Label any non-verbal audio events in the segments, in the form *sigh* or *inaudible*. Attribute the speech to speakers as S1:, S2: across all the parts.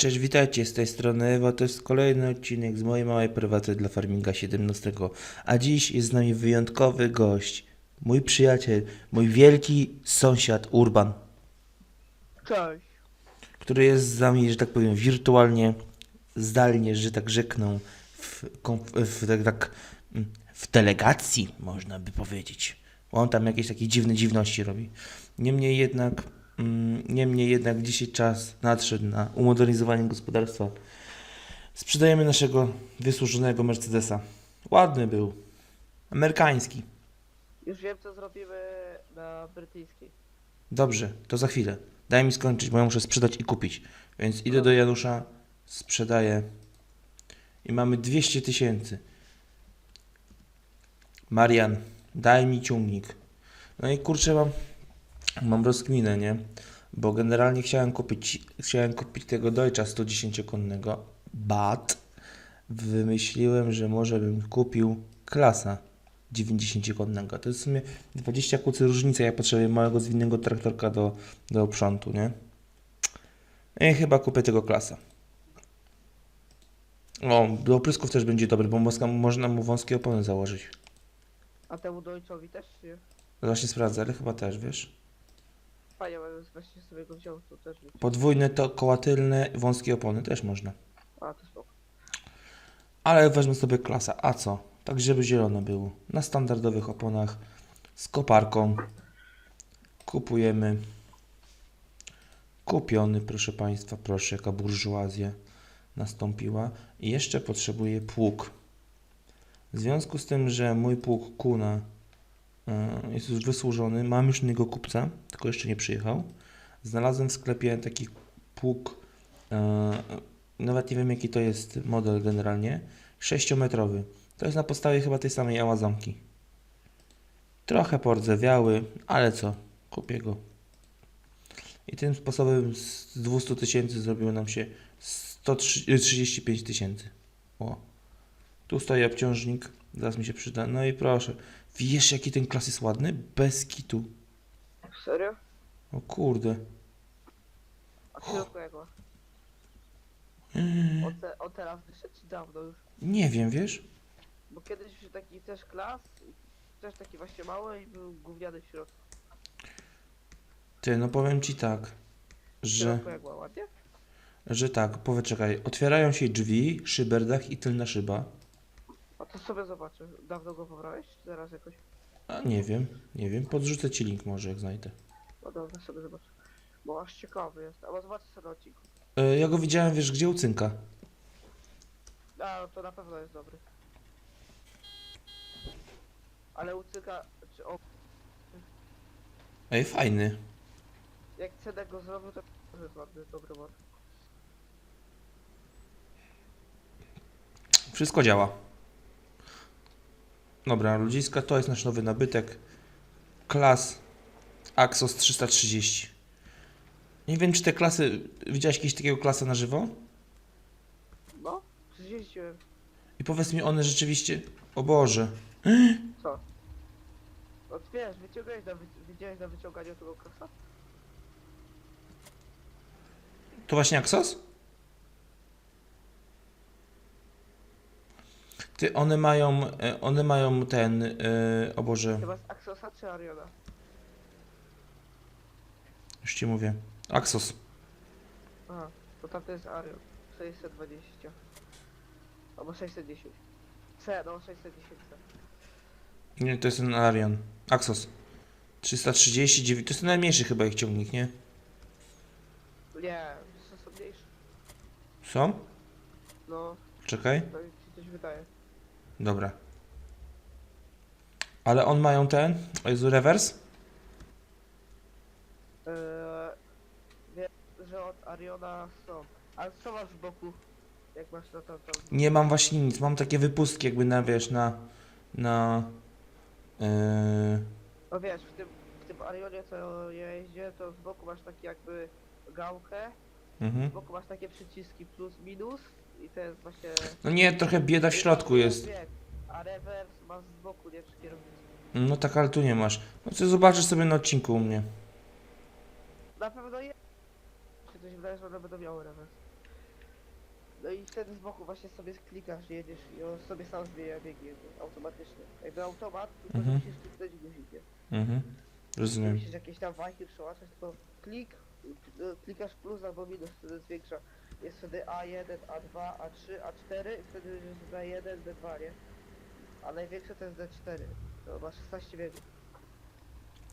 S1: Cześć, witajcie z tej strony Ewa, to jest kolejny odcinek z mojej małej prywaty dla Farminga 17. A dziś jest z nami wyjątkowy gość, mój przyjaciel, mój wielki sąsiad Urban,
S2: Cześć.
S1: który jest z nami, że tak powiem, wirtualnie, zdalnie, że tak rzekną, w, konf- w, tak, tak, mm, w delegacji, można by powiedzieć. On tam jakieś takie dziwne dziwności robi. Niemniej jednak, niemniej jednak dzisiaj czas nadszedł na umodernizowanie gospodarstwa. Sprzedajemy naszego wysłużonego Mercedesa. Ładny był. Amerykański.
S2: Już wiem co zrobimy na brytyjskiej.
S1: Dobrze, to za chwilę. Daj mi skończyć, bo ja muszę sprzedać i kupić. Więc idę do Janusza, sprzedaję i mamy 200 tysięcy. Marian, daj mi ciągnik. No i kurczę, mam, mam rozkminę, nie? Bo generalnie chciałem kupić, chciałem kupić tego Deutscha 110-konnego, but wymyśliłem, że może bym kupił klasa 90-konnego. To jest w sumie 20 kucy różnica. Ja potrzebuję małego, zwinnego traktorka do, do przątu, nie? I chyba kupię tego klasa. O, do oprysków też będzie dobry, bo moska, można mu wąskie opony założyć.
S2: A temu Deutschowi też nie?
S1: Właśnie sprawdzę, ale chyba też, wiesz?
S2: Fajnie, ale właśnie sobie go wziął, to też.
S1: Podwójne to koła tylne, wąskie opony też można.
S2: A, to spoko.
S1: Ale wezmę sobie klasa. A co? Tak, żeby zielone było. Na standardowych oponach z koparką. Kupujemy. Kupiony, proszę Państwa, proszę, jaka burżuazja nastąpiła. I jeszcze potrzebuję pług. W związku z tym, że mój pług Kuna jest już wysłużony, mam już innego kupca, tylko jeszcze nie przyjechał. Znalazłem w sklepie taki pług, y, nawet nie wiem jaki to jest model generalnie, 6-metrowy. To jest na podstawie chyba tej samej Amazonki. Trochę pordzewiały, ale co, kupię go. I tym sposobem z 200 tysięcy zrobiło nam się 135 tysięcy. O. Tu stoi obciążnik, zaraz mi się przyda. No i proszę. Wiesz jaki ten klas jest ładny? Bez kitu.
S2: Serio?
S1: O kurde.
S2: A w środku jak ma? Te, on teraz wyszedł czy dawno już?
S1: Nie wiem, wiesz?
S2: Bo kiedyś był taki też klas, też taki właśnie mały i był gówniany w środku.
S1: Ty, no powiem ci tak, że...
S2: jak ma ładnie?
S1: Że tak, powiedz, czekaj, otwierają się drzwi, szyberdach i tylna szyba.
S2: A to sobie zobaczę. Dawno go pobrałeś? Czy teraz jakoś?
S1: A nie wiem, nie wiem, podrzucę ci link może jak znajdę.
S2: No dobra, sobie zobaczę. Bo aż ciekawy jest. Albo zobaczę sobie na odcinku.
S1: E, ja go widziałem, wiesz, gdzie u cynka.
S2: A, to na pewno jest dobry. Ale ucyka, czy on,
S1: Ej, fajny.
S2: jak cenę go zrobił, to to jest ładny, dobry mod.
S1: Wszystko działa. Dobra, ludziska, to jest nasz nowy nabytek. Klas Axos 330. Nie wiem, czy te klasy... Widziałeś kiedyś takiego klasa na żywo?
S2: No, przyjeździłem.
S1: I powiedz mi, one rzeczywiście... O Boże.
S2: Co? No wiesz, wyciągałeś na, wy... widziałeś na wyciąganiu tego kasa?
S1: To właśnie Axos? Ty, one mają... e, One mają ten... e, O Boże...
S2: Chyba z Axosa czy Ariona?
S1: Już ci mówię. Axos.
S2: Aha, to tamto jest Arion. 620. Albo 610. C, no 610. C.
S1: Nie, to jest ten Arian. Axos. 339. To jest ten najmniejszy chyba ich ciągnik, nie?
S2: Nie, to są mniejsze.
S1: Są?
S2: No,
S1: Czekaj.
S2: to mi się coś wydaje.
S1: Dobra. Ale on mają ten. O Jezu, rewers?
S2: Eee, wiem, że od Ariona są. Ale co masz w boku? Jak masz na to, to...
S1: Nie mam właśnie nic. Mam takie wypustki jakby na, wiesz, na... Na... Yy,
S2: No wiesz, w tym, w tym Arionie co ja jeździę, to z boku masz taki jakby gałkę,
S1: mhm.
S2: z boku masz takie przyciski plus minus i to jest właśnie...
S1: No nie, trochę bieda w środku jest.
S2: A rewers masz z boku, nie przy kierownicy.
S1: No tak, ale tu nie masz. No co zobaczysz sobie na odcinku u mnie.
S2: Na pewno jest. Czy coś wydaje, że one będą miały rewers. No i wtedy z boku właśnie sobie klikasz, jedziesz i on sobie sam zmienia biegi jakby automatycznie. Jakby automat, tylko
S1: Mhm.
S2: musisz kliknąć guzikiem.
S1: Mhm.
S2: Nie
S1: Rozumiem.
S2: musisz jakieś tam wajchy przełączać, tylko klik, y, klikasz plus albo minus, wtedy zwiększa. Jest wtedy A1, A2, A3, A4 i wtedy jest B1, B2, nie? A największe to jest D4. To ma 16 biegów.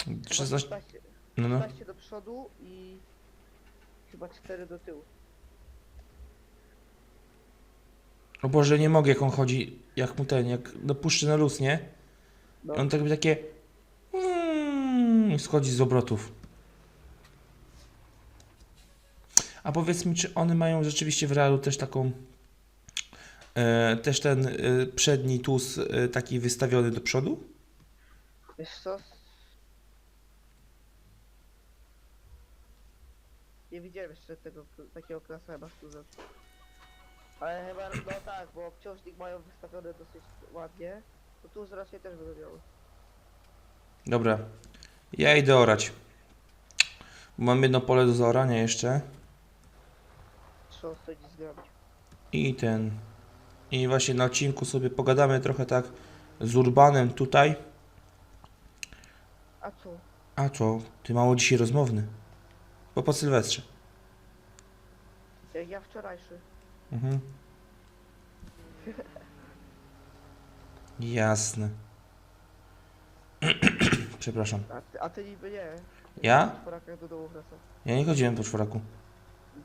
S2: Chyba
S1: 16.
S2: 16,
S1: No, no.
S2: 16 do przodu i chyba 4 do tyłu.
S1: O Boże, nie mogę jak on chodzi, jak mu ten, jak dopuszczy na luz, nie?
S2: No.
S1: On tak by takie... Mm, schodzi z obrotów. A powiedz mi, czy one mają rzeczywiście w realu też taką... E, też ten e, przedni tus e, taki wystawiony do przodu?
S2: Wiesz co? Nie widziałem jeszcze tego takiego klasa chyba Susan. Ale chyba, no tak, bo obciążnik mają wystawione dosyć ładnie. To tu raczej też będą miały.
S1: Dobra. Ja idę orać. Mam jedno pole do zaorania jeszcze.
S2: Trzeba coś zgrabić.
S1: I ten. I właśnie na odcinku sobie pogadamy trochę tak z Urbanem tutaj.
S2: A co?
S1: A co? Ty mało dzisiaj rozmowny. Bo po Sylwestrze.
S2: Jak ja wczorajszy.
S1: Mhm. Jasne. *clears throat* Przepraszam.
S2: A ty, a ty niby nie.
S1: Ja?
S2: W porakach do domu wracam.
S1: Ja nie chodziłem po czworaku.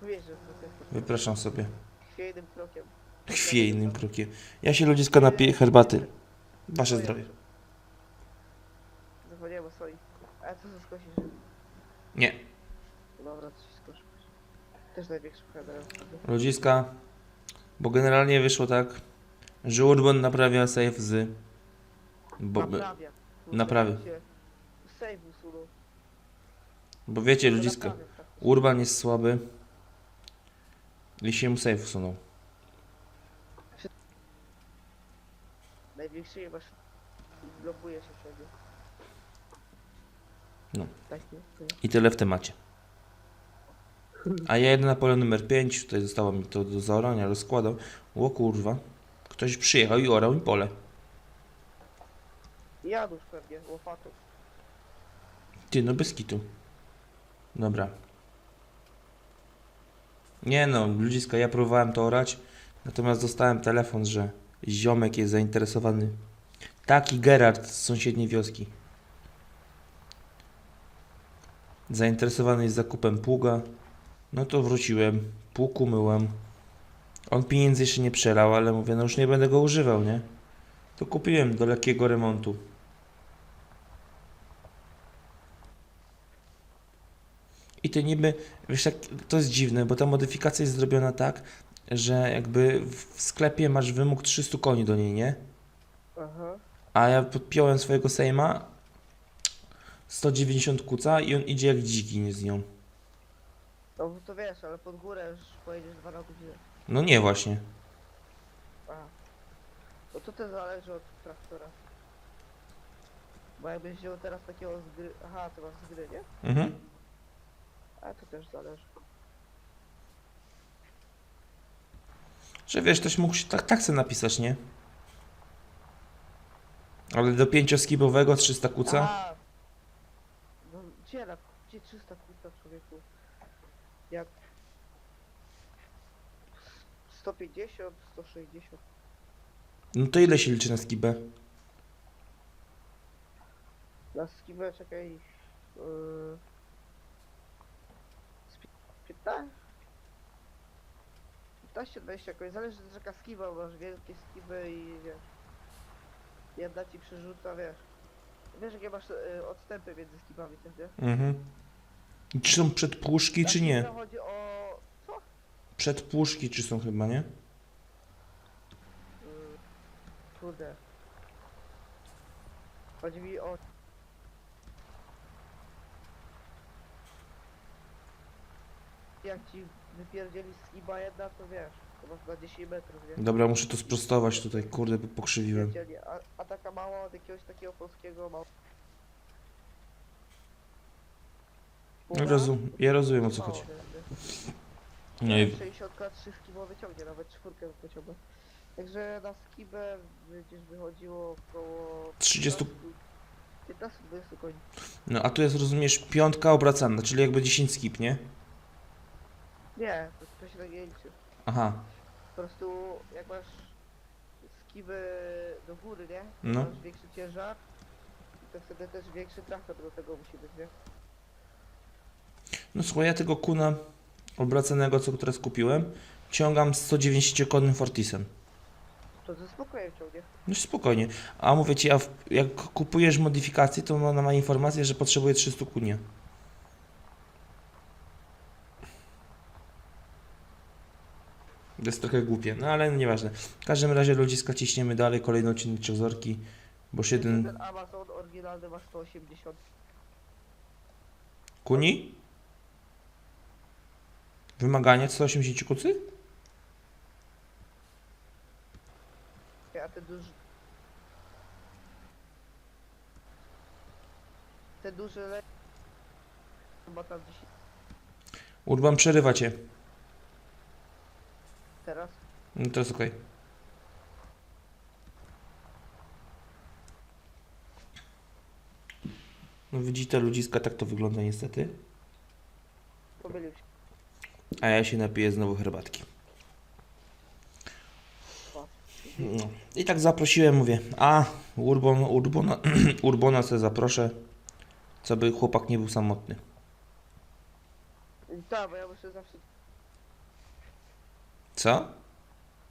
S2: Jest
S1: Wypraszam sobie.
S2: chwiejnym krokiem.
S1: Chwiejnym krokiem. Ja się ludziska napiję herbaty. Wasze zdrowie.
S2: Zapomniałem o soli. A co ze skosisz?
S1: Nie.
S2: Dobra, coś skoszę. Też największy header.
S1: Ludziska. Bo generalnie wyszło tak, że Urban naprawia save z... Bo,
S2: Naprawia. Kurde,
S1: Naprawia.
S2: się Save usunął.
S1: bo wiecie ludziska,
S2: praktycznie.
S1: Urban jest słaby. Się mu save usunął.
S2: Największy masz. Blokuje się wszędzie.
S1: No.
S2: Tak, nie? To nie.
S1: I tyle w temacie. A ja jedę na pole numer 5, tutaj zostało mi to do zaorania, rozkładał. O kurwa, ktoś przyjechał i orał mi pole.
S2: Janusz pewnie, łopatą.
S1: Ty, no bez kitu. Dobra. Nie no, ludziska, ja próbowałem to orać, natomiast dostałem telefon, że ziomek jest zainteresowany. Taki Gerard z sąsiedniej wioski. Zainteresowany jest zakupem pługa. No to wróciłem, pług umyłem. On pieniędzy jeszcze nie przelał, ale mówię, no już nie będę go używał, nie? To kupiłem do lekkiego remontu. I to niby, wiesz, to jest dziwne, bo ta modyfikacja jest zrobiona tak, że jakby w sklepie masz wymóg 300 koni do niej, nie?
S2: Aha.
S1: A ja podpiąłem swojego Sejma 190 kuca i on idzie jak dziki, nie z nią.
S2: No to wiesz, ale pod górę już pojedziesz dwa na godzinę.
S1: No nie właśnie.
S2: Aha. No to też zależy od traktora. Bo jakbyś wziął teraz takiego z gry... Aha, ty masz z gry, nie?
S1: Mhm.
S2: A to też zależy.
S1: Że wiesz, ktoś mógł się tak, tak sobie napisać, nie? Ale do pięcioskibowego 300 kuca?
S2: A! No gdzie na... Gdzie 300 kuta człowieku? Jak... 150, 160.
S1: No to ile się liczy na skibę?
S2: Na skibę czekaj... Yy... z pi- 15? 15-20 jakoś, zależy też jaka skiba, bo masz wielkie skiby i wiesz... Jedna ci przerzuca, wiesz... Wiesz jakie masz y, odstępy między skibami też, nie?
S1: Mhm. Czy są przedpłuszki, czy
S2: Na
S1: nie?
S2: skibę chodzi o... co?
S1: Przedpłuszki, czy są chyba, nie?
S2: Yy, kurde. Chodzi mi o... Jak ci wypierdzieli skiba jedna, to wiesz, to masz na 10 metrów, nie?
S1: Dobra, muszę to sprostować tutaj, kurde, bo pokrzywiłem.
S2: A, a taka mała od jakiegoś takiego polskiego mała...
S1: No, rozum, ja rozumiem o co chodzi.
S2: nie?
S1: No i
S2: 63 skibo wyciągnie, nawet czwórkę pociągnę. Także na skibę gdzieś wychodziło około
S1: 30
S2: 15-20 koni.
S1: No a tu jest, rozumiesz, piątka obracana, czyli jakby 10 skip, nie?
S2: Nie, to, się tak nie liczy.
S1: Aha,
S2: Po prostu jak masz skiby do góry, nie?
S1: No.
S2: Masz większy ciężar. To wtedy też większy traktor do tego musi być, nie?
S1: no słuchaj, ja tego kuna obracanego, co teraz kupiłem, ciągam z 190-konnym Fortisem.
S2: To ze spokojem ciągnie.
S1: No spokojnie. A mówię ci, a w, jak kupujesz modyfikację, to ona ma informację, że potrzebuje 300 kunia. To jest trochę głupie, no ale nieważne. W każdym razie ludziska ciśniemy dalej, kolejny odcinek Zorki, bo już jeden
S2: Ten Amazon oryginalny ma 180.
S1: kuni? Wymagania 180 kucy?
S2: A ten duży... Ten duży le... Chyba tam 10
S1: Urban przerywa cię.
S2: Teraz.
S1: No to jest okej. No widzicie ludziska, tak to wygląda niestety.
S2: Pomylił się.
S1: A ja się napiję znowu herbatki. No. I tak zaprosiłem, mówię, a Urbon, *clears throat* Urbona, Urbona sobie zaproszę, co by chłopak nie był samotny.
S2: Tak, bo ja muszę zawsze...
S1: Co?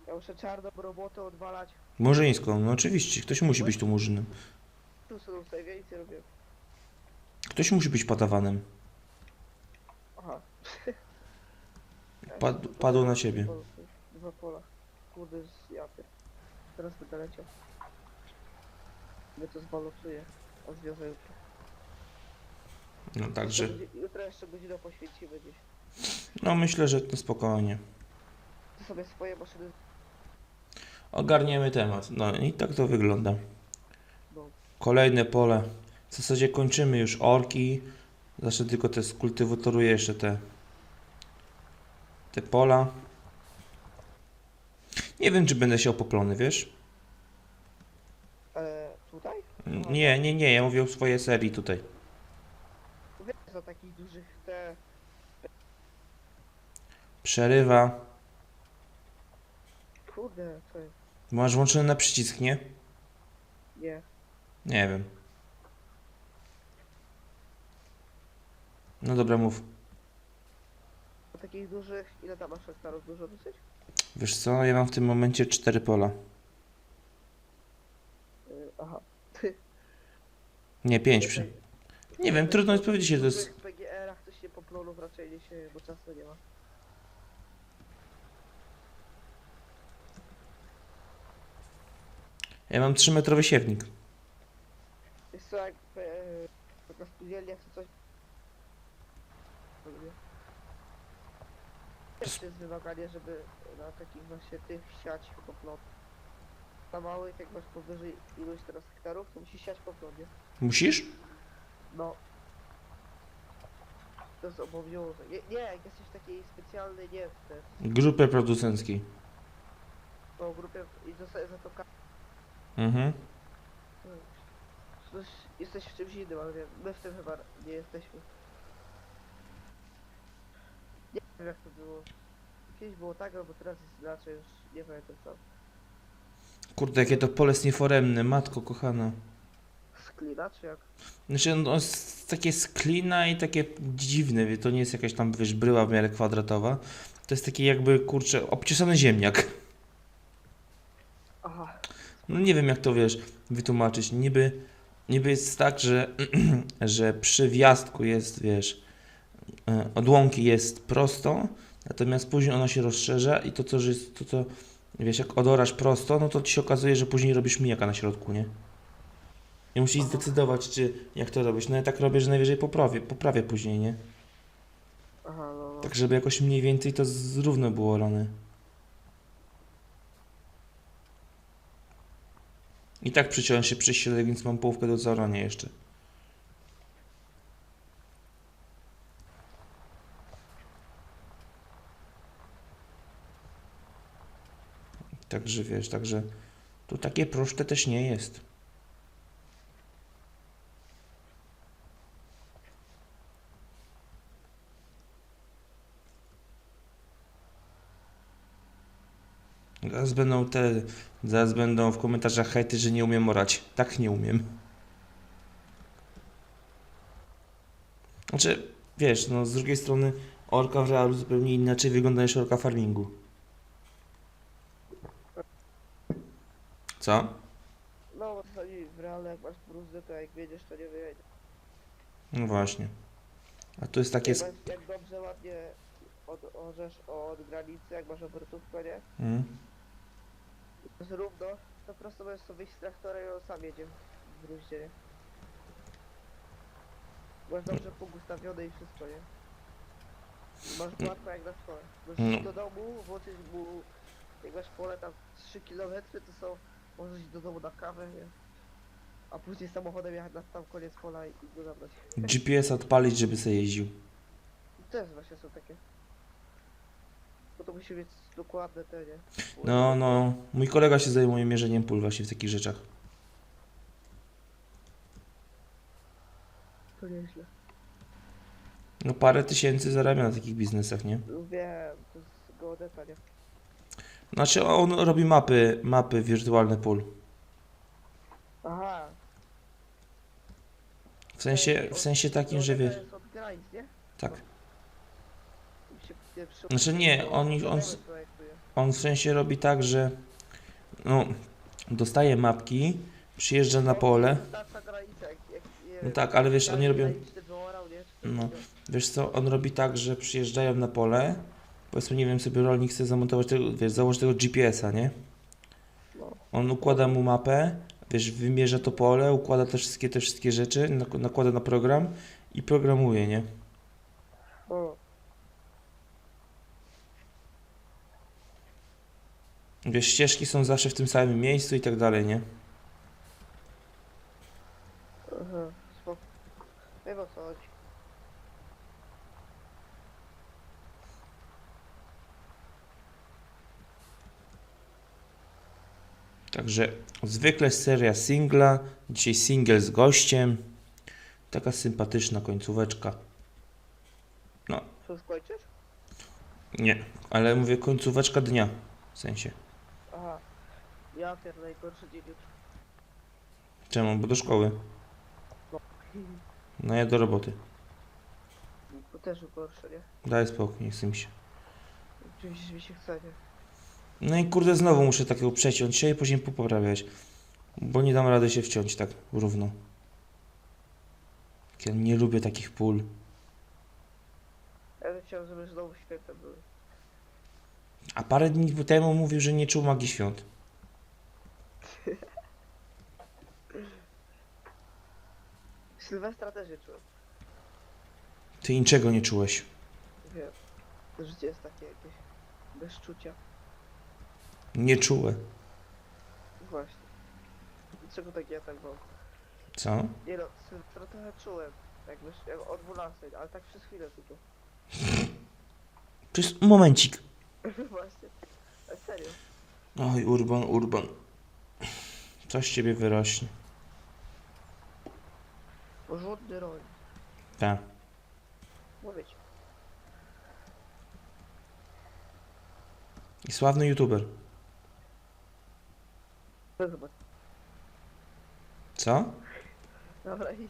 S2: Ja muszę czarną robotę odwalać.
S1: Murzyńską, no oczywiście, ktoś musi być tu murzynem.
S2: Tu są sobie więcej robię.
S1: Ktoś musi być padawanem.
S2: Aha.
S1: Pad, padło na ciebie.
S2: Dwa pola. Kurde, z japy. Teraz będę leciał. Mnie to zbalotuje. A zwiozę jutro.
S1: No także,
S2: Jutro jeszcze godzinę poświęcimy gdzieś.
S1: no myślę, że to spokojnie.
S2: Ty sobie swoje maszyny...
S1: Ogarniemy temat. No i tak to wygląda.
S2: No.
S1: Kolejne pole. W zasadzie kończymy już orki. Zawsze tylko te skultywatoruję jeszcze te te pola. Nie wiem, czy będę siał poplony, wiesz?
S2: E, tutaj?
S1: Nie, nie, nie. Ja mówię o swojej serii tutaj.
S2: Wiesz, za takich dużych te...
S1: Przerywa.
S2: Kurde, co jest?
S1: Masz włączony na przycisk, nie?
S2: Nie.
S1: Nie wiem. No dobra, mów.
S2: Za takich dużych... Ile tam masz hektarów? Dużo dosyć?
S1: Wiesz co? Ja mam w tym momencie cztery pola.
S2: Y, aha.
S1: Nie, pięć. Przy... Nie wiem, trudno jest powiedzieć, to jest...
S2: W PGR-ach to się poplonów raczej nie się, bo czasu nie ma.
S1: Ja mam trzymetrowy siewnik.
S2: Jest co, jak e, taka spółdzielnia chce coś... Też jest wymaganie, żeby na takich właśnie tych siać poplon. Na małych, jak masz powyżej iluś teraz hektarów, to musisz siać poplon, nie?
S1: Musisz?
S2: No. To jest obowiązek. Nie, nie, jak jesteś w takiej specjalnej, nie w te,
S1: Grupy producenckiej.
S2: no, grupie i dostaję za to ka-
S1: Mhm.
S2: Jesteś w czymś innym, ale my w tym chyba nie jesteśmy. Nie wiem jak to było. Kiedyś było tak, albo teraz jest inaczej, już nie pamiętam co.
S1: Kurde, jakie to pole jest nieforemne, matko kochana.
S2: Sklina czy jak?
S1: Znaczy, no, jest takie sklina i takie dziwne, wie, to nie jest jakaś tam, wiesz, bryła w miarę kwadratowa. To jest taki jakby, kurczę, obcieszony ziemniak. No nie wiem, jak to, wiesz, wytłumaczyć. Niby, niby jest tak, że, *clears throat* że przy wjazdku jest, wiesz, e, od łąki jest prosto, natomiast później ono się rozszerza i to, co jest, to, co, wiesz, jak odorasz prosto, no to ci się okazuje, że później robisz mijaka na środku, nie? I musisz zdecydować, czy jak to robisz. No ja tak robię, że najwyżej poprawię, poprawię później, nie?
S2: Aha, no, no.
S1: Tak, żeby jakoś mniej więcej to zrówno było orane. I tak przyciąłem się przy sile, więc mam połówkę do zarania jeszcze. Także wiesz, także tu takie proste też nie jest. Zaraz będą te, zaraz będą w komentarzach hejty, że nie umiem orać. Tak nie umiem. Znaczy, wiesz, no z drugiej strony orka w realu zupełnie inaczej wygląda niż orka farmingu. Co?
S2: No, czasami w realu jak masz bruzdę, to jak wiedziesz, to nie wyjedzie.
S1: No właśnie. A to jest takie...
S2: Jak dobrze, ładnie od, orzesz od granicy, jak masz obrotówkę, nie?
S1: Mm.
S2: To równo, to po prostu możesz sobie wyjść z traktora i on sam jedzie w gruździe? Masz dobrze pług ustawiony i wszystko, nie? Masz gładko jak na szkole. Możesz
S1: No.
S2: iść do domu, włączyć mu, jak masz pole tam 3 km, to są, możesz iść do domu na kawę, nie? A później samochodem jechać na sam koniec pola i i go zabrać.
S1: GPS odpalić, żeby sobie jeździł.
S2: Też właśnie są takie. Bo to musi być dokładne te, nie?
S1: No, no. Mój kolega się zajmuje mierzeniem pól właśnie w takich rzeczach.
S2: To nieźle.
S1: No parę tysięcy zarabia na takich biznesach, nie?
S2: Wiem, to jest geodeta, nie?
S1: Znaczy on robi mapy, mapy wirtualne pól.
S2: Aha.
S1: W sensie, w sensie takim, że
S2: Geodeta
S1: wiesz,
S2: jest od granic, nie?
S1: tak.
S2: Mi się nie przy-
S1: Znaczy nie, on- on-. On w sensie robi tak, że no, dostaje mapki, przyjeżdża na pole. No tak, ale wiesz, oni robią, No. wiesz co, on robi tak, że przyjeżdżają na pole, powiedzmy, nie wiem, sobie rolnik chce zamontować tego, wiesz, założyć tego GPS-a, nie? On układa mu mapę, wiesz, wymierza to pole, układa te wszystkie, te wszystkie rzeczy, nak- nakłada na program i programuje, nie?
S2: O,
S1: Wiesz, ścieżki są zawsze w tym samym miejscu i tak dalej, nie?
S2: aha, spoko. Wiem o co chodzi.
S1: Także zwykle seria singla, dzisiaj single z gościem. Taka sympatyczna końcóweczka.
S2: Co skończysz?
S1: Nie, ale mówię końcóweczka dnia. W sensie.
S2: Ja pier najgorszy dzień jutro.
S1: Czemu? Bo do szkoły. No ja do roboty.
S2: To też gorsze, nie?
S1: Daj spokój, nie chce mi się.
S2: Oczywiście mi się chce, nie?
S1: No i kurde, znowu muszę takiego przeciąć się i później poprawiać. Bo nie dam rady się wciąć tak równo. Ja nie lubię takich pól.
S2: Ja bym chciał, żeby znowu święta były.
S1: A parę dni temu mówił, że nie czuł magii świąt. *laughs*
S2: Sylwestra też nie czułem.
S1: Ty niczego nie czułeś.
S2: Wiem. Życie jest takie jakieś bez czucia.
S1: Nie czułe.
S2: Właśnie. Dlaczego tak ja tak mam?
S1: Co?
S2: Nie no, Sylwestra trochę czułem. Jak, wiesz, jak o 12, ale tak przez chwilę tylko.
S1: Przez momencik. *laughs*
S2: Właśnie. Serio.
S1: Oj, Urban, Urban. Coś z ciebie wyrośnie.
S2: Porządny rolnik.
S1: Tak.
S2: Mówię ci.
S1: I sławny youtuber.
S2: To.
S1: Co?
S2: Dobra, i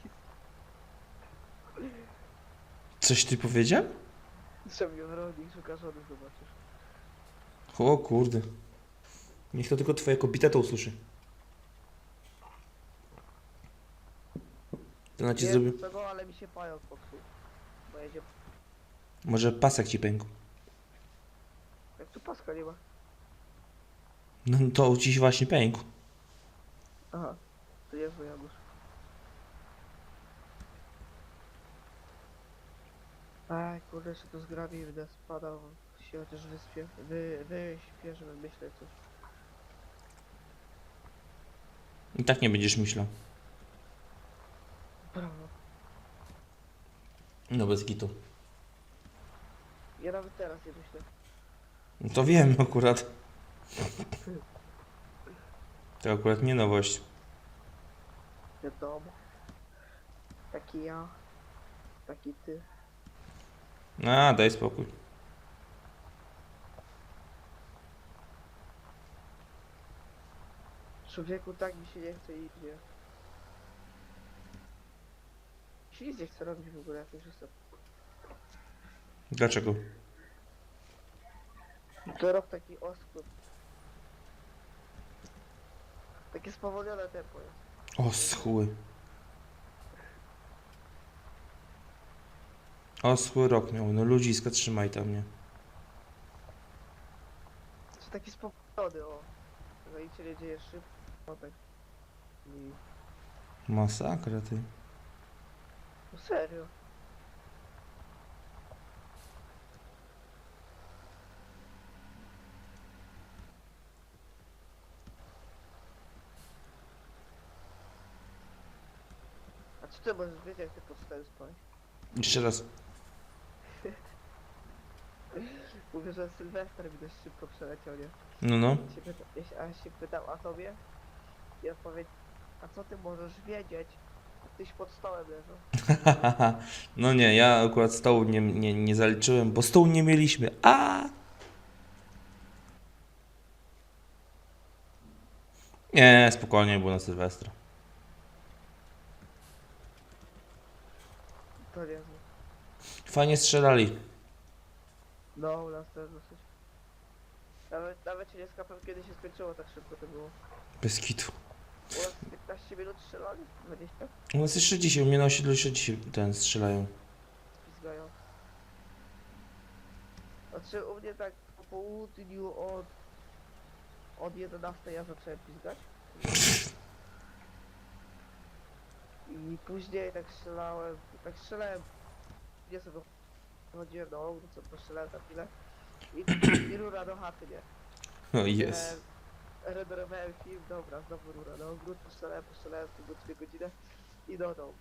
S1: Coś ty powiedział?
S2: Trzeba rolnik szuka żony, zobaczysz.
S1: O kurde. Niech to tylko twoja kobieta to usłyszy. Na ci
S2: Nie
S1: zrobił.
S2: wiem czego, ale mi się pająk popsuł. Bo jedzie...
S1: Może pasek ci pękł.
S2: Jak tu paska nie ma.
S1: No to ci właśnie pękł.
S2: Aha. To jest Janusz. Aj, kurde, się to zgrabi, będę spadał, się chociaż wyspię, wy, wyśpię, żeby myśleć coś.
S1: I tak nie będziesz myślał.
S2: Brawo.
S1: No bez gitu.
S2: Ja nawet teraz nie myślę.
S1: No to wiem akurat. To akurat nie nowość.
S2: Wiadomo. Taki ja. Taki ty.
S1: A, daj spokój.
S2: Człowieku tak mi się nie chce iść, nie? Mi się nie chce robić w ogóle, jak już jestem.
S1: Dlaczego?
S2: To rok taki oskrót. Takie spowolnione tempo jest.
S1: O, schły. Rok miał. No ludziska, trzymaj tam, nie?
S2: Czy taki spowolniony, o. I się nie dzieje szybko. O tak. I...
S1: Masakra, ty.
S2: No serio. A czy ty możesz wiedzieć, jak ty podstałeś spać?
S1: Jeszcze raz. *laughs*
S2: Mówię, że Sylwester mi dość szybko przeleciał, nie?
S1: No, no.
S2: Się pyta, a się pytał, a tobie? I odpowiedź, a co ty możesz wiedzieć? Tyś pod stołem leżał. *laughs*
S1: no nie, ja akurat stołu nie, nie, nie zaliczyłem, bo stołu nie mieliśmy. A! Nie, spokojnie było na Sylwestra.
S2: To niezłe.
S1: Fajnie strzelali.
S2: No, u nas też dosyć. Nawet, nawet się nie skapam, kiedy się skończyło, tak szybko to było.
S1: Bez kitu.
S2: U nas 15 minut strzelali, 20
S1: U nas jeszcze dzisiaj, u mnie na osiedlu jeszcze dzisiaj ten strzelają.
S2: pizgają. Znaczy u mnie tak po południu od... Od 11 ja zacząłem pizgać. I później tak strzelałem, tak strzelałem, nie sobie chodziłem do ogród, co postrzelałem za chwilę. I, i rura do chaty, nie?
S1: O, jest.
S2: Renderowałem film, dobra, znowu rura na ogród, postrzelałem, postrzelałem tylko 2 godziny i do domu.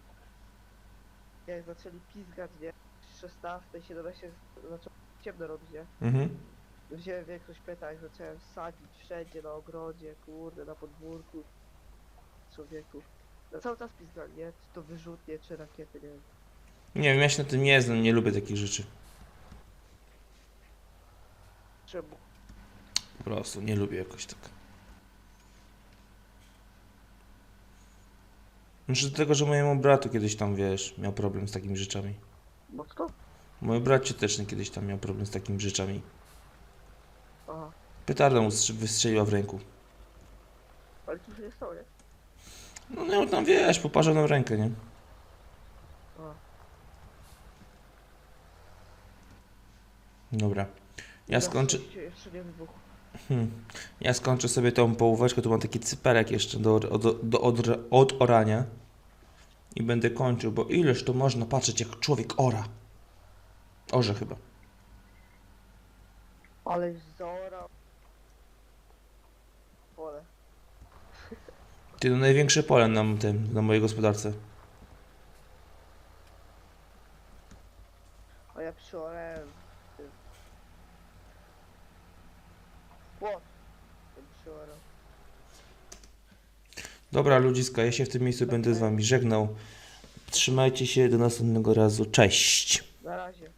S2: Jak zaczęli pizgać, nie? 16, 17 zaczęło ciemno robić, nie?
S1: Mhm.
S2: Wziąłem większość pytań, zacząłem sadzić wszędzie na ogrodzie, kurde, na podwórku. Człowieku. No cały czas pizgali, nie? Czy to wyrzutnie, czy rakiety, nie wiem.
S1: Nie wiem, ja się na tym nie znam, nie lubię takich rzeczy.
S2: Czemu?
S1: Po prostu nie lubię jakoś tak. Myślę do tego, że mojemu bratu kiedyś tam, wiesz, miał problem z takimi rzeczami.
S2: Bo kto?
S1: Mój brat cioteczny kiedyś tam miał problem z takimi rzeczami.
S2: Aha.
S1: Petarda mu strz- wystrzeliła w ręku.
S2: Ale tu się nie stało, nie?
S1: No miał tam, wiesz, poparzoną rękę, nie?
S2: Aha.
S1: Dobra. Ja skończę,
S2: Jeszcze nie wybuchł.
S1: hmm. ja skończę sobie tą połóweczkę, tu mam taki cyperek jeszcze do, do, do odra- odorania. I będę kończył, bo ileż to można patrzeć, jak człowiek ora. Orze chyba.
S2: Ale zora. Pole.
S1: Ty to największe pole na tym, na mojej gospodarce.
S2: A ja przyorałem. tym. Płot. Tym przyorał.
S1: Dobra, ludziska, ja się w tym miejscu będę z wami żegnał. Trzymajcie się, do następnego razu. Cześć!
S2: Na razie.